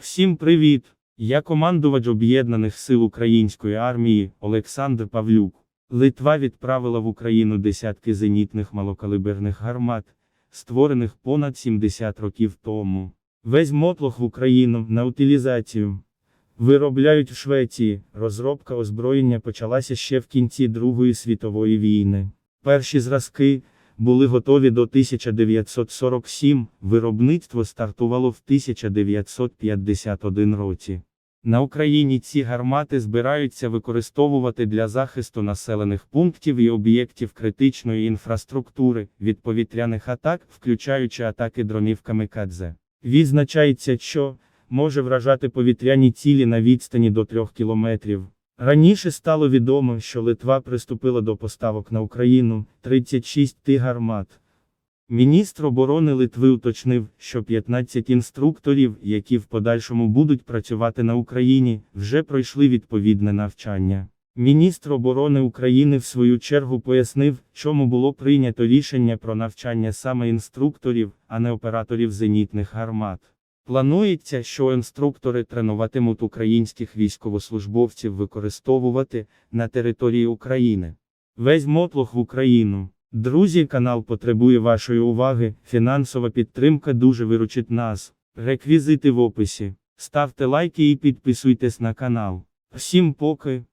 Всім привіт! Я командувач Об'єднаних сил Української армії Олександр Павлюк. Литва відправила в Україну десятки зенітних малокалиберних гармат, створених понад 70 років тому. Весь мотлох в Україну на утилізацію. Виробляють в Швеції. Розробка озброєння почалася ще в кінці Другої світової війни. Перші зразки були готові до 1947, виробництво стартувало в 1951 році. На Україні ці гармати збираються використовувати для захисту населених пунктів і об'єктів критичної інфраструктури від повітряних атак, включаючи атаки дронів камікадзе. Відзначається, що може вражати повітряні цілі на відстані до 3 кілометрів. Раніше стало відомо, що Литва приступила до поставок на Україну 36 гармат. Міністр оборони Литви уточнив, що 15 інструкторів, які в подальшому будуть працювати на Україні, вже пройшли відповідне навчання. Міністр оборони України в свою чергу пояснив, чому було прийнято рішення про навчання саме інструкторів, а не операторів зенітних гармат. Планується, що інструктори тренуватимуть українських військовослужбовців використовувати на території України. Весь мотлох в Україну. Друзі, канал потребує вашої уваги. Фінансова підтримка дуже виручить нас. Реквізити в описі. Ставте лайки і підписуйтесь на канал. Всім поки.